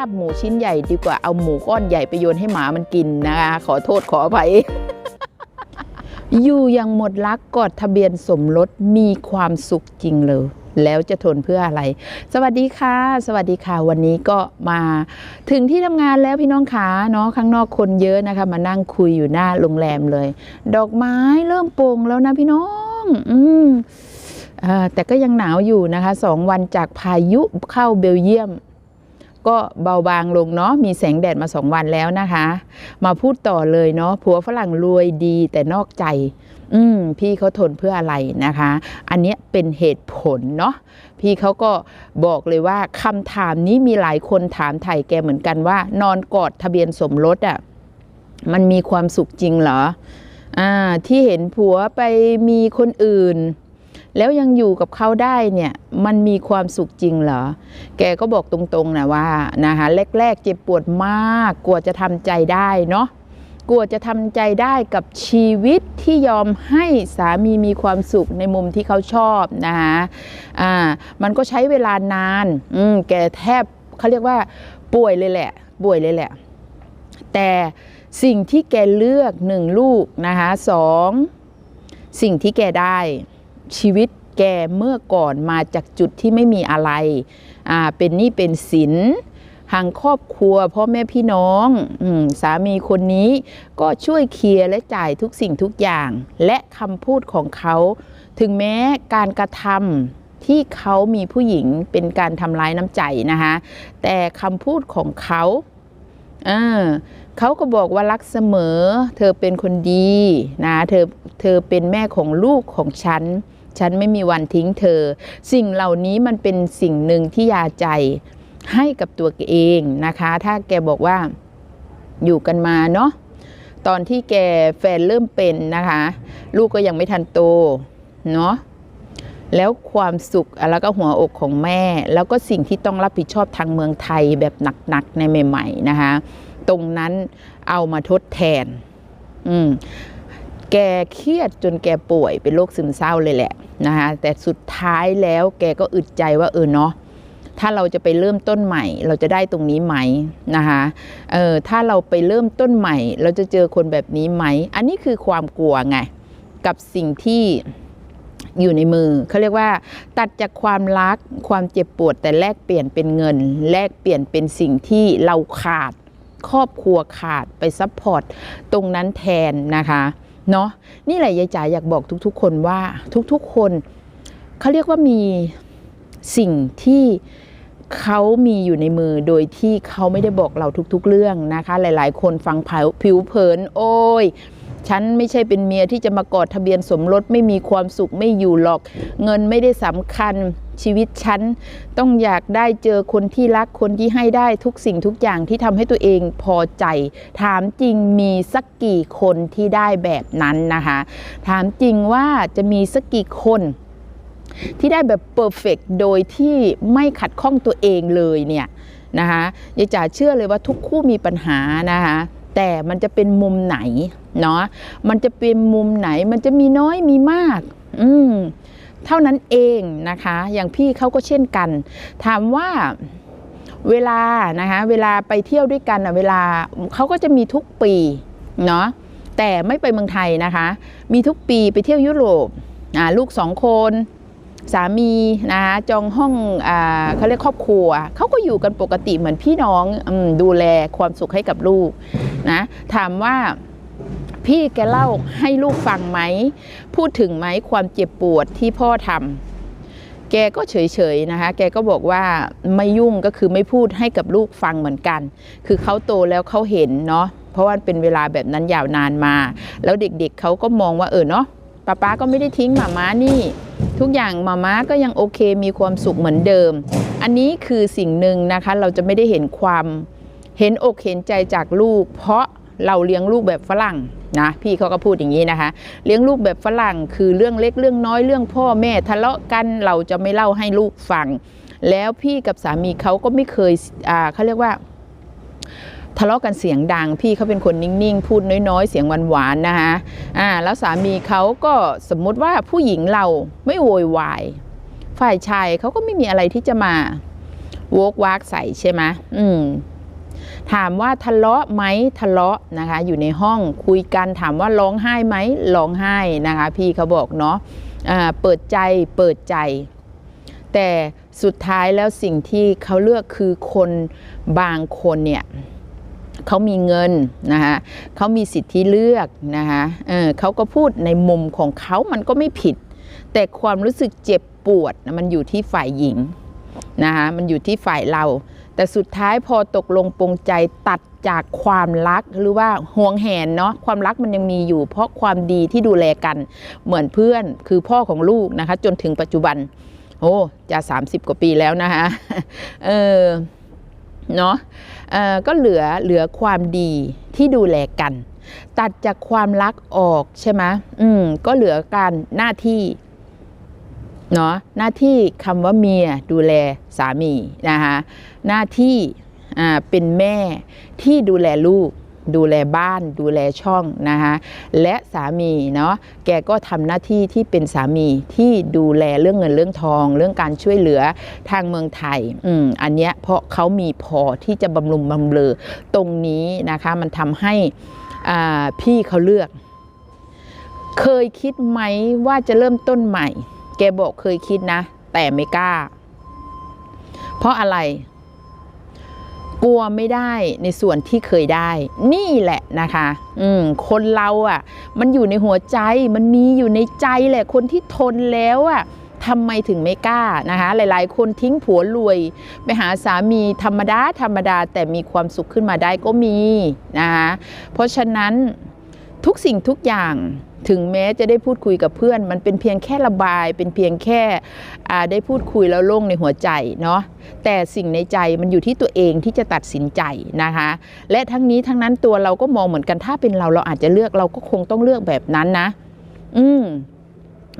าบหมูชิ้นใหญ่ดีกว่าเอาหมูก้อนใหญ่ไปโยนให้หมามันกินนะคะขอโทษขออภัยอยู่อยังหมดรักกอดทะเบียนสมรสมีความสุขจริงเลยแล้วจะทนเพื่ออะไร สวัสดีค่ะ สวัสดีค่ะ วันนี้ก็มาถึงที่ทำงานแล้วพี่น้องขาเนาะข้างนอกคนเยอะนะคะ มานั่งคุยอยู่หน้าโรงแรมเลย ดอกไม้เริ่มโปร่งแล้วนะพี่น้อง อืมแต่ก็ยังหนาวอยู่นะคะสองวันจากพายุเข้าเบลเยียม ก็เบาบางลงเนาะมีแสงแดดมาสองวันแล้วนะคะ มาพูดต่อเลยเนาะผัวฝรั่งรวยดีแต่นอกใจ อืมพี่เขาทนเพื่ออะไรนะคะ อันนี้เป็นเหตุผลเนาะพี่เขาก็บอกเลยว่าคำถามนี้มีหลายคนถามไถ่แกเหมือนกันว่า นอนกอดทะเบียนสมรสอะ่ะมันมีความสุขจริงเหรออ่าที่เห็นผัวไปมีคนอื่น แล้วยังอยู่กับเขาได้เนี่ยมันมีความสุขจริงเหรอ แกก็บอกตรงๆนะว่านะคะแรกๆเจ็บปวดมากกลัวจะทำใจได้เนาะกลัวจะทำใจได้กับชีวิตที่ยอมให้สามีมีความสุขในมุมที่เขาชอบนะคะอ่ามันก็ใช้เวลานานอืมแกแทบเขาเรียกว่าป่วยเลยแหละป่วยเลยแหละ แต่สิ่งที่แกเลือกหนึ่งลูกนะคะสองสิ่งที่แกได้ ชีวิตแกเมื่อก่อนมาจากจุดที่ไม่มีอะไร อ่า เป็นหนี้เป็นสินทางครอบครัวพ่อแม่พี่น้องอสามีคนนี้ก็ช่วยเคลียร์และจ่ายทุกสิ่งทุกอย่าง และคำพูดของเขา ถึงแม้การกระทำที่เขามีผู้หญิงเป็นการทำร้ายน้ำใจนะคะแต่คำพูดของเขาเเขาก็บอกว่ารักเสมอ เธอเป็นคนดีนะเธอเธอเป็นแม่ของลูกของฉัน ฉันไม่มีวันทิ้งเธอ สิ่งเหล่านี้มันเป็นสิ่งหนึ่งที่ยาใจให้กับตัวเองนะคะ ถ้าแกบอกว่าอยู่กันมาเนาะตอนที่แกแฟนเริ่มเป็นนะคะ ลูกก็ยังไม่ทันโตเนาะแล้วความสุขแล้วก็หัวอกของแม่ แล้วก็สิ่งที่ต้องรับผิดชอบทางเมืองไทยแบบหนักๆในใหม่ ๆ นะคะ ตรงนั้นเอามาทดแทน อืม แกเครียดจนแกป่วยเป็นโรคซึมเศร้าเลยแหละนะคะแต่สุดท้ายแล้วแกก็อึดใจว่าเออเนาะถ้าเราจะไปเริ่มต้นใหม่ เราจะได้ตรงนี้ไหมนะคะเออถ้าเราไปเริ่มต้นใหม่ เราจะเจอคนแบบนี้ไหม อันนี้คือความกลัวไงกับสิ่งที่อยู่ในมือเขาเรียกว่า ตัดจากความรักความเจ็บปวดแต่แลกเปลี่ยนเป็นเงิน แลกเปลี่ยนเป็นสิ่งที่เราขาดครอบครัวขาดไปซัพพอร์ตตรงนั้นแทนนะคะ เนาะนี่แหละยายจ๋าอยากบอกทุกๆ คนว่าทุกๆคนเขาเรียกว่ามีสิ่งที่เขามีอยู่ในมือโดยที่เขาไม่ได้บอกเราทุก ๆ เรื่องนะคะ หลาย ๆ คนฟังผิวผิวเผิน โอ้ยฉันไม่ใช่เป็นเมียที่จะมากอดทะเบียนสมรสไม่มีความสุขไม่อยู่หรอก เงินไม่ได้สำคัญ ชีวิตฉันต้องอยากได้เจอคนที่รักคนที่ให้ได้ทุกสิ่งทุกอย่างที่ทำให้ตัวเองพอใจ ถามจริงมีสักกี่คนที่ได้แบบนั้นนะคะ ถามจริงว่าจะมีสักกี่คนที่ได้แบบเพอร์เฟกโดยที่ไม่ขัดข้องตัวเองเลยเนี่ยนะคะยายจ๋าเชื่อเลยว่าทุกคู่มีปัญหานะคะแต่มันจะเป็นมุมไหนเนาะมันจะเป็นมุมไหนมันจะมีน้อยมีมาก อืม เท่านั้นเองนะคะ อย่างพี่เขาก็เช่นกัน ถามว่าเวลานะคะเวลาไปเที่ยวด้วยกันอะเวลาเขาก็จะมีทุกปีเนาะแต่ไม่ไปเมืองไทยนะคะ มีทุกปีไปเที่ยวยุโรปอ่าลูกสองคนสามีนะคะจองห้องอเขาเรียกครอบครัว เขาก็อยู่กันปกติเหมือนพี่น้องอดูแลความสุขให้กับลูกนะถามว่า พี่แกเล่าให้ลูกฟังไหม พูดถึงไหมความเจ็บปวดที่พ่อทำแกก็เฉยๆนะคะ แกก็บอกว่าไม่ยุ่งก็คือไม่พูดให้กับลูกฟังเหมือนกัน คือเขาโตแล้วเขาเห็นเนาะเพราะว่าเป็นเวลาแบบนั้นยาวนานมา แล้วเด็กๆเขาก็มองว่าเออเนาะป้าป๊าก็ไม่ได้ทิ้งหมาม้านี่ ทุกอย่างหมาม่าก็ยังโอเคมีความสุขเหมือนเดิม อันนี้คือสิ่งหนึ่งนะคะ เราจะไม่ได้เห็นความเห็นอกเห็นใจจากลูก เพราะเราเลี้ยงลูกแบบฝรั่ง นะพี่เขาก็พูดอย่างนี้นะคะ เลี้ยงลูกแบบฝรั่งคือเรื่องเล็กเรื่องน้อยเรื่องพ่อแม่ ทะเลาะกันเราจะไม่เล่าให้ลูกฟัง แล้วพี่กับสามีเขาก็ไม่เคยอ่าเขาเรียกว่าทะเลาะกันเสียงดัง พี่เขาเป็นคนนิ่ง ๆ พูดน้อย ๆ เสียงหวาน ๆ นะคะอ่าแล้วสามีเขาก็สมมติว่าผู้หญิงเราไม่โวยวาย ฝ่ายชายเขาก็ไม่มีอะไรที่จะมาโวกวากใส่ใช่ไหมอืม ถามว่าทะเลาะไหมทะเลาะนะคะ อยู่ในห้องคุยกันถามว่าร้องไห้ไหมร้องไห้นะคะ พี่เขาบอกเนาะเปิดใจเปิดใจ แต่สุดท้ายแล้วสิ่งที่เขาเลือกคือคนบางคนเนี่ยเขามีเงินนะคะเขามีสิทธิเลือกนะคะเเขาก็พูดในมุมของเขามันก็ไม่ผิด แต่ความรู้สึกเจ็บปวดมันอยู่ที่ฝ่ายหญิงนะคะมันอยู่ที่ฝ่ายเรา แต่สุดท้ายพอตกลงปรงใจตัดจากความรักหรือว่าห่วงแหนเนาะความรักมันยังมีอยู่ เพราะความดีที่ดูแลกันเหมือนเพื่อนคือพ่อของลูกนะคะ จนถึงปัจจุบัน โอ้จะ 30 กว่าปีแล้วนะคะเออเนาะเออก็เหลือเหลือความดีที่ดูแลกัน ตัดจากความรักออกใช่ไหมอืมก็เหลือการหน้าที่ เนาะหน้าที่คำว่าเมียดูแลสามีนะคะหน้าที่อ่าเป็นแม่ที่ดูแลลูก ดูแลบ้าน ดูแลช่องนะคะและสามีเนาะแกก็ทำหน้าที่ที่เป็นสามีที่ดูแลเรื่องเงินเรื่องทอง เรื่องการช่วยเหลือทางเมืองไทยอืมอันเนี้ยเพราะเขามีพอที่จะบำรุงบำเรอตรงนี้นะคะมันทำให้อ่าพี่เขาเลือก เคยคิดไหมว่าจะเริ่มต้นใหม่ แกบอกเคยคิดนะ แต่ไม่กล้า เพราะอะไร กลัวไม่ได้ในส่วนที่เคยได้ นี่แหละนะคะ อืม คนเราอะ่ะ มันอยู่ในหัวใจ มันมีอยู่ในใจแหละ คนที่ทนแล้วอะ่ะทำไมถึงไม่กล้านะคะ หลายๆ คนทิ้งผัวรวย ไปหาสามีธรรมดาธรรมดาแต่มีความสุขขึ้นมาได้ก็มีนะคะเพราะฉะนั้นทุกสิ่งทุกอย่าง ถึงแม้จะได้พูดคุยกับเพื่อน มันเป็นเพียงแค่ระบาย เป็นเพียงแค่ได้พูดคุยแล้วโล่งในหัวใจเนาะแต่สิ่งในใจมันอยู่ที่ตัวเองที่จะตัดสินใจนะคะ และทั้งนี้ทั้งนั้นตัวเราก็มองเหมือนกันถ้าเป็นเราเราอาจจะเลือกเราก็คงต้องเลือกแบบนั้นนะ อืม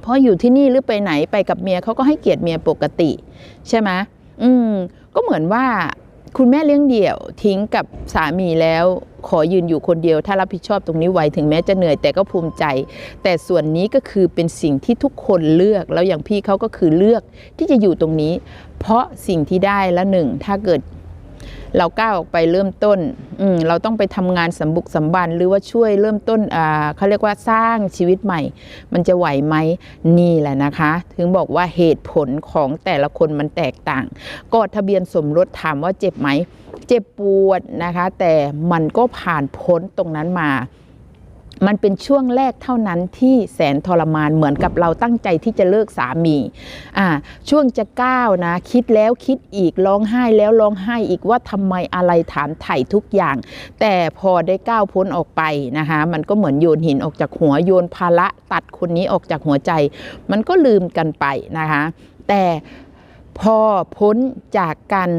เพราะอยู่ที่นี่หรือไปไหนไปกับเมียเขาก็ให้เกียรติเมียปกติ ใช่ไหมอืม ก็เหมือนว่า คุณแม่เลี้ยงเดี่ยวทิ้งกับสามีแล้ว ขอยืนอยู่คนเดียว ถ้ารับผิดชอบตรงนี้ไหวถึงแม้จะเหนื่อยแต่ก็ภูมิใจ แต่ส่วนนี้ก็คือเป็นสิ่งที่ทุกคนเลือกแล้วอย่างพี่เขาก็คือเลือกที่จะอยู่ตรงนี้ เพราะสิ่งที่ได้ละหนึ่งถ้าเกิด เราก้าวออกไปเริ่มต้นเราต้องไปทำงานสำบุกสำบันหรือว่าช่วยเริ่มต้นเขาเรียกว่าสร้างชีวิตใหม่ มันจะไหวไหมนี่แหละนะคะ ถึงบอกว่าเหตุผลของแต่ละคนมันแตกต่างกดทะเบียนสมรสถามว่าเจ็บไหม เจ็บปวดนะคะ แต่มันก็ผ่านพ้นตรงนั้นมา มันเป็นช่วงแรกเท่านั้นที่แสนทรมานเหมือนกับเราตั้งใจที่จะเลิกสามีอ่าช่วงจะก้าวนะ คิดแล้วคิดอีกร้องไห้แล้วร้องไห้อีกว่าทำไมอะไรถามไถ่ทุกอย่าง แต่พอได้ก้าวพ้นออกไปนะคะ มันก็เหมือนโยนหินออกจากหัวโยนภาระตัดคนนี้ออกจากหัวใจ มันก็ลืมกันไปนะคะ แต่พอพ้นจากการ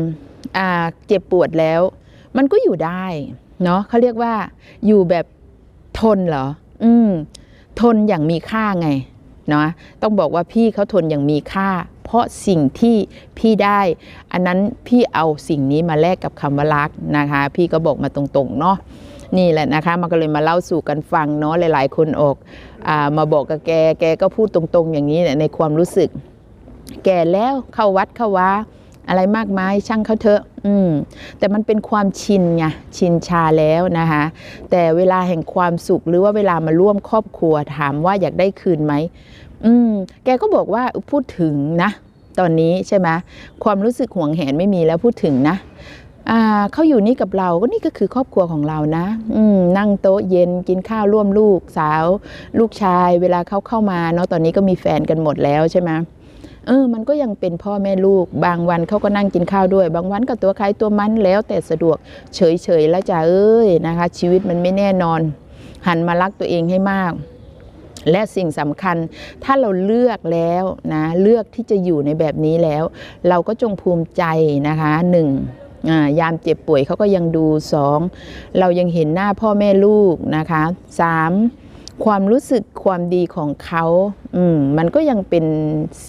อ่าเจ็บปวดแล้ว มันก็อยู่ได้เนาะเขาเรียกว่าอยู่แบบ ทนเหรอ อืม ทนอย่างมีค่าไงเนาะต้องบอกว่าพี่เขาทนอย่างมีค่า เพราะสิ่งที่พี่ได้ อันนั้นพี่เอาสิ่งนี้มาแลกกับคำว่ารักนะคะ พี่ก็บอกมาตรงๆเนาะนี่แหละนะคะ มันก็เลยมาเล่าสู่กันฟังเนาะหลาย ๆ คนออกอามาบอกกับแก แกก็พูดตรงๆ อย่างนี้ในความรู้สึก แก่แล้วเข้าวัดเข้าวา อะไรมากมายช่างเขาเถอะ อืม แต่มันเป็นความชินไงชินชาแล้วนะคะ แต่เวลาแห่งความสุขหรือว่าเวลามาร่วมครอบครัวถามว่าอยากได้คืนไหมอืม แกก็บอกว่าพูดถึงนะ ตอนนี้ใช่ไหมความรู้สึกห่วงแหนไม่มีแล้วพูดถึงนะ เขาอยู่นี่กับเราก็นี่ก็คือครอบครัวของเรานะนั่งโต๊ะเย็นกินข้าวร่วมลูกสาว ลูกชาย เวลาเขาเข้ามาเนาะตอนนี้ก็มีแฟนกันหมดแล้วใช่ไหมเออ มันก็ยังเป็นพ่อแม่ลูก บางวันเขาก็นั่งกินข้าวด้วย บางวันก็ตัวใครตัวมันแล้วแต่สะดวก เฉยๆแล้วจ้าเอ้ยนะคะ ชีวิตมันไม่แน่นอน หันมารักตัวเองให้มาก และสิ่งสำคัญ ถ้าเราเลือกแล้วนะ เลือกที่จะอยู่ในแบบนี้แล้ว เราก็จงภูมิใจนะคะหนึ่ง ยามเจ็บป่วยเขาก็ยังดูสองเรายังเห็นหน้าพ่อแม่ลูกนะคะสามความรู้สึกความดีของเขาอืมมันก็ยังเป็น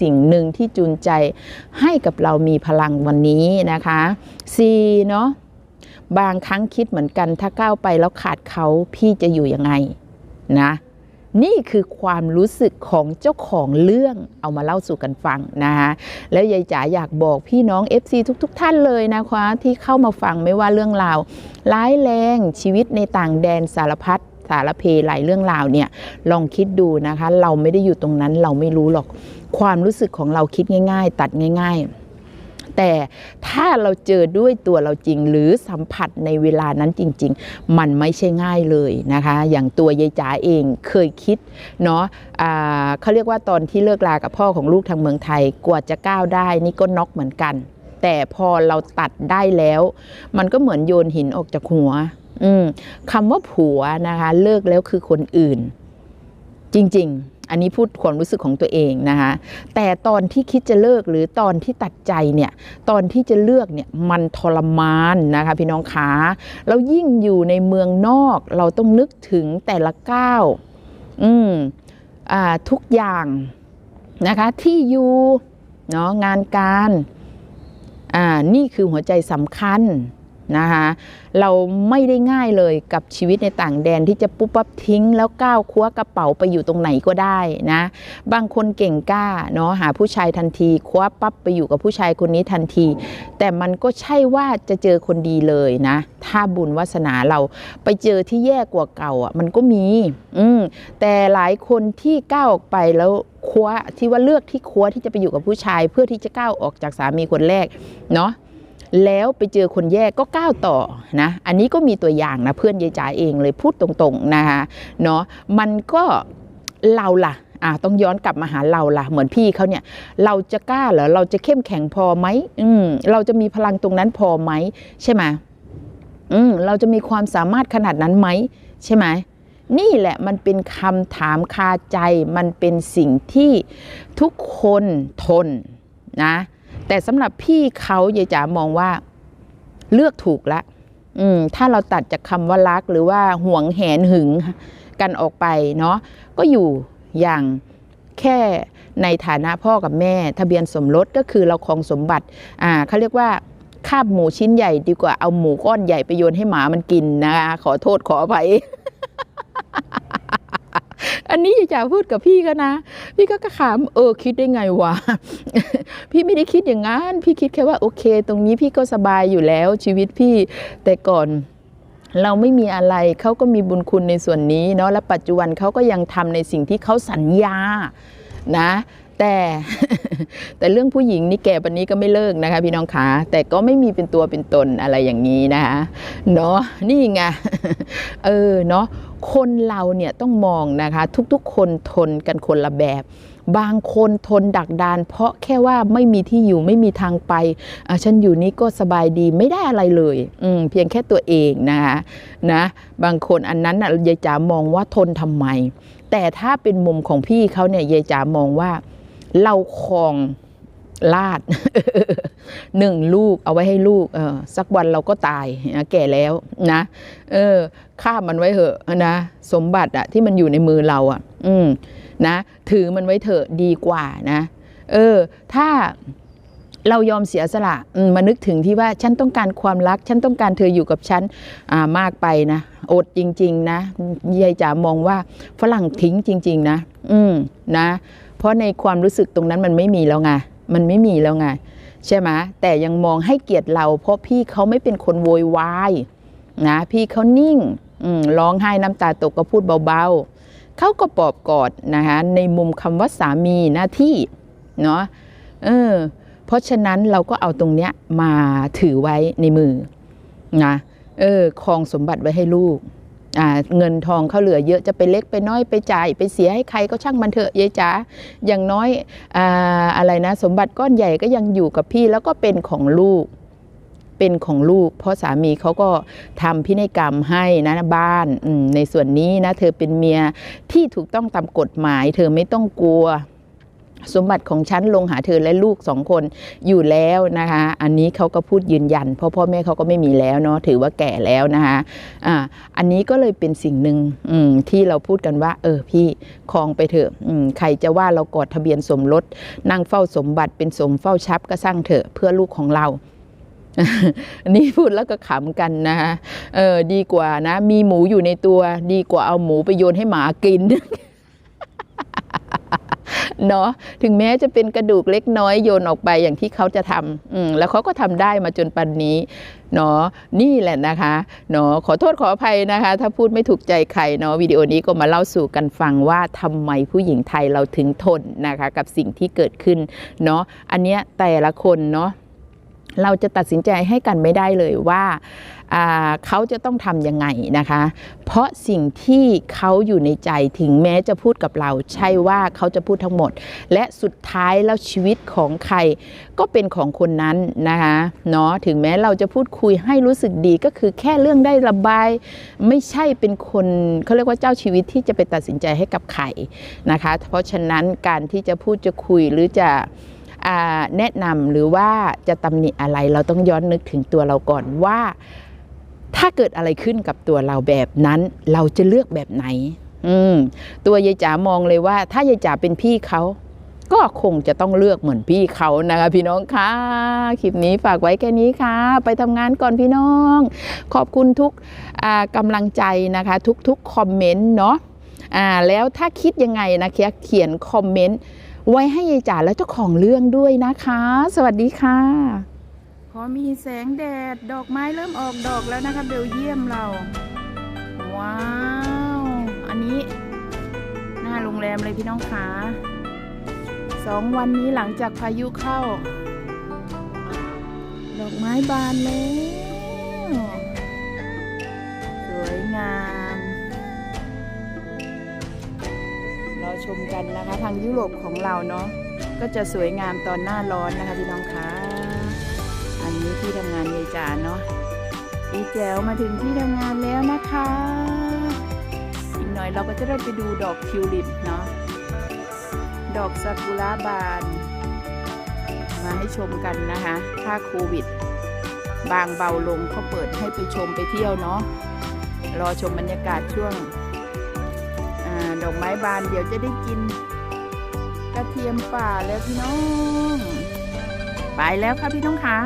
สิ่งหนึ่งที่จูนใจให้กับเรามีพลังวันนี้นะคะสี่เนาะบางครั้งคิดเหมือนกันถ้าก้าวไปแล้วขาดเขาพี่จะอยู่ยังไงนะ นี่คือความรู้สึกของเจ้าของเรื่องเอามาเล่าสู่กันฟังนะคะแล้วยายจ๋าอยากบอกพี่น้อง FC ทุกๆท่านเลยนะคะที่เข้ามาฟังไม่ว่าเรื่องราวร้ายแรงชีวิตในต่างแดนสารพัดสารเพหลายเรื่องราวเนี่ยลองคิดดูนะคะ เราไม่ได้อยู่ตรงนั้นเราไม่รู้หรอก ความรู้สึกของเราคิดง่าย ๆ ตัดง่าย ๆ แต่ถ้าเราเจอด้วยตัวเราจริง หรือสัมผัสในเวลานั้นจริง ๆ มันไม่ใช่ง่ายเลยนะคะ อย่างตัวยายจ๋าเองเคยคิดเนาะอ่าเขาเรียกว่าตอนที่เลิกลากับพ่อของลูกทางเมืองไทยกว่าจะก้าวได้นี่ก็น็อกเหมือนกัน แต่พอเราตัดได้แล้ว มันก็เหมือนโยนหินออกจากหัวคำว่าผัวนะคะ เลิกแล้วคือคนอื่น จริง ๆ อันนี้พูดความรู้สึกของตัวเองนะคะแต่ตอนที่คิดจะเลิกหรือตอนที่ตัดใจเนี่ยตอนที่จะเลือกเนี่ยมันทรมานนะคะพี่น้องขาแล้วยิ่งอยู่ในเมืองนอก เราต้องนึกถึงแต่ละก้าวอืมอ่าทุกอย่างนะคะที่อยู่เนาะงานการอ่านี่คือหัวใจสำคัญ นะคะเราไม่ได้ง่ายเลยกับชีวิตในต่างแดนที่จะปุ๊บปั๊บทิ้ง แล้วก้าวคว้ากระเป๋าไปอยู่ตรงไหนก็ได้นะบางคนเก่งกล้าเนาะหาผู้ชายทันทีคว้าปั๊บไปอยู่กับผู้ชายคนนี้ทันที แต่มันก็ใช่ว่าจะเจอคนดีเลยนะ ถ้าบุญวาสนาเราไปเจอที่แย่กว่าเก่าอะมันก็มีอืมแต่หลายคนที่ก้าวออกไปแล้วคว้าที่ว่าเลือกที่คว้าที่จะไปอยู่กับผู้ชาย เพื่อที่จะก้าวออกจากสามีคนแรกเนาะ แล้วไปเจอคนแย่ก็ก้าวต่อนะอันนี้ก็มีตัวอย่างนะเพื่อนยายจ๋าเองเลยพูดตรงๆนะคะเนาะมันก็เราล่ะอะต้องย้อนกลับมาหาเราล่ะ เหมือนพี่เขาเนี่ย เราจะกล้าเหรอเราจะเข้มแข็งพอไหมอืมเราจะมีพลังตรงนั้นพอไหมใช่ไหมอืมเราจะมีความสามารถขนาดนั้นไหมใช่ไหมนี่แหละมันเป็นคำถามคาใจ มันเป็นสิ่งที่ทุกคนทนนะ แต่สำหรับพี่เขายายจ๋ามองว่าเลือกถูกละ อืม ถ้าเราตัดจากคำว่ารักหรือว่าห่วงแหนหึงกันออกไปเนาะก็อยู่อย่างแค่ในฐานะพ่อกับแม่ ทะเบียนสมรสก็คือเราครองสมบัติ อ่าเขาเรียกว่าคาบหมูชิ้นใหญ่ดีกว่าเอาหมูก้อนใหญ่ไปโยนให้หมามันกินนะคะขอโทษขออภัย อันนี้อย่าพูดกับพี่ก็นะ พี่ก็กระขามเออคิดได้ไงวะ พี่ไม่ได้คิดอย่างนั้น พี่คิดแค่ว่าโอเค ตรงนี้พี่ก็สบายอยู่แล้วชีวิตพี่แต่ก่อนเราไม่มีอะไรเขาก็มีบุญคุณในส่วนนี้เนาะและปัจจุบันเขาก็ยังทำในสิ่งที่เขาสัญญานะ แต่แต่เรื่องผู้หญิงนี่แก่ปันนี้ก็ไม่เลิกนะคะ พี่น้องคะแต่ก็ไม่มีเป็นตัวเป็นตนอะไรอย่างนี้นะคะเนาะนี่ไงเออเนาะคนเราเนี่ยต้องมองนะคะ ทุกๆ คนทนกันคนละแบบ บางคนทนดักดาน เพราะแค่ว่าไม่มีที่อยู่ไม่มีทางไปอะฉันอยู่นี้ก็สบายดีไม่ได้อะไรเลยอืเพียงแค่ตัวเองนะคะนะบางคนอันนั้นนะยายจ๋ามองว่าทนทำไม แต่ถ้าเป็นมุมของพี่เขาเนี่ยยายจ๋ามองว่า เราคองลาดหนึ่งลูกเอาไว้ให้ลูกเออสักวันเราก็ตายแก่แล้วนะเออฆ่ามันไว้เถอะนะสมบัติอะที่มันอยู่ในมือเราอะอืมนะถือมันไว้เถอะดีกว่านะเออถ้าเรายอมเสียสละมานึกถึงที่ว่าฉันต้องการความรัก ฉันต้องการเธออยู่กับฉันามากไปนะอดจริง ๆ นะยายจ๋ามองว่าฝรั่งทิ้งจริง ๆ นะ อืมนะ เพราะในความรู้สึกตรงนั้นมันไม่มีแล้วไงมันไม่มีแล้วไงใช่ไหมแต่ยังมองให้เกียรติเรา เพราะพี่เขาไม่เป็นคนโวยวายนะพี่เขานิ่งร้องไห้น้ำตาตกก็พูดเบาๆเขาก็ปลอบกอดนะคะในมุมคำว่าสามีหน้าที่เนาะเออเพราะฉะนั้นเราก็เอาตรงเนี้ยมาถือไว้ในมือนะเออครองสมบัติไว้ให้ลูก เงินทองเขาเหลือเยอะจะไปเล็กไปน้อยไปจ่าย ไปเสียให้ใครก็ช่างมันเถอะยายจ๋าอย่างน้อยออะไรนะ สมบัติก้อนใหญ่ก็ยังอยู่กับพี่แล้วก็เป็นของลูกเป็นของลูก เพราะสามีเขาก็ทำพินัยกรรมให้นะบ้านในส่วนนี้นะเธอเป็นเมียที่ถูกต้องตามกฎหมาย เธอไม่ต้องกลัว สมบัติของฉันลงหาเธอและลูกสองคนอยู่แล้วนะคะ อันนี้เขาก็พูดยืนยัน เพราะพ่อแม่เขาก็ไม่มีแล้วเนาะถือว่าแก่แล้วนะคะอ่าอันนี้ก็เลยเป็นสิ่งหนึ่งที่เราพูดกันว่า เออพี่คลองไปเถอะใครจะว่าเรากอดทะเบียนสมรสนั่งเฝ้าสมบัติเป็นสมเฝ้าทรัพย์ก็สร้างเถอะเพื่อลูกของเราอันนี้พูดแล้วก็ขำกันนะคะเออดีกว่านะ มีหมูอยู่ในตัว ดีกว่าเอาหมูไปโยนให้หมากิน เนาะถึงแม้จะเป็นกระดูกเล็กน้อยโยนออกไปอย่างที่เขาจะทำแล้วเขาก็ทำได้มาจนปันนี้เนาะนี่แหละนะคะเนาะขอโทษขออภัยนะคะ ถ้าพูดไม่ถูกใจใครเนาะวิดีโอนี้ก็มาเล่าสู่กันฟังว่าทำไมผู้หญิงไทยเราถึงทนนะคะ กับสิ่งที่เกิดขึ้นเนาะอันเนี้ยแต่ละคนเนาะ เราจะตัดสินใจให้กันไม่ได้เลยว่าเขาจะต้องทำยังไงนะคะ เพราะสิ่งที่เขาอยู่ในใจถึงแม้จะพูดกับเรา ใช่ว่าเขาจะพูดทั้งหมด และสุดท้ายแล้วชีวิตของใครก็เป็นของคนนั้นนะคะเนาะถึงแม้เราจะพูดคุยให้รู้สึกดีก็คือแค่เรื่องได้ระบาย ไม่ใช่เป็นคนเขาเรียกว่าเจ้าชีวิตที่จะไปตัดสินใจให้กับใครนะคะ เพราะฉะนั้นการที่จะพูดจะคุยหรือจะ แนะนำหรือว่าจะตำหนิอะไรเราต้องย้อนนึกถึงตัวเราก่อนว่า ถ้าเกิดอะไรขึ้นกับตัวเราแบบนั้น เราจะเลือกแบบไหน อืมตัวยายจ๋ามองเลยว่า ถ้ายายจ๋าเป็นพี่เขาก็คงจะต้องเลือกเหมือนพี่เขานะคะพี่น้องคะคลิปนี้ฝากไว้แค่นี้ค่ะ ไปทำงานก่อนพี่น้อง ขอบคุณทุกกำลังใจนะคะ ทุกๆคอมเมนต์เนาะแล้วถ้าคิดยังไงนะคะเขียนคอมเมนต์ ไว้ให้ยายจ๋าและเจ้าของเรื่องด้วยนะคะ สวัสดีค่ะ พอมีแสงแดดดอกไม้เริ่มออกดอกแล้วนะคะเบลเยียมเรา ว้าว อันนี้หน้าโรงแรมเลยพี่น้องคะสองวันนี้หลังจากพายุเข้า ดอกไม้บานแล้ว ชมกันนะคะ ทางยุโรปของเราเนาะก็จะสวยงามตอนหน้าร้อนนะคะพี่น้องคะอันนี้ที่ทำงานยายจาเนาะอีแจ๋วมาถึงที่ทำงานแล้วนะคะอีกหน่อยเราก็จะได้ไปดูดอกทิวลิปเนาะดอกซากุระบาน มาให้ชมกันนะคะ ถ้าโควิด บางเบาลงก็เปิดให้ไปชมไปเที่ยวเนาะรอชมบรรยากาศช่วง ดอกไม้บานเดี๋ยวจะได้กิน กระเทียมป่าแล้วพี่น้อง ไปแล้วค่ะพี่น้องคะ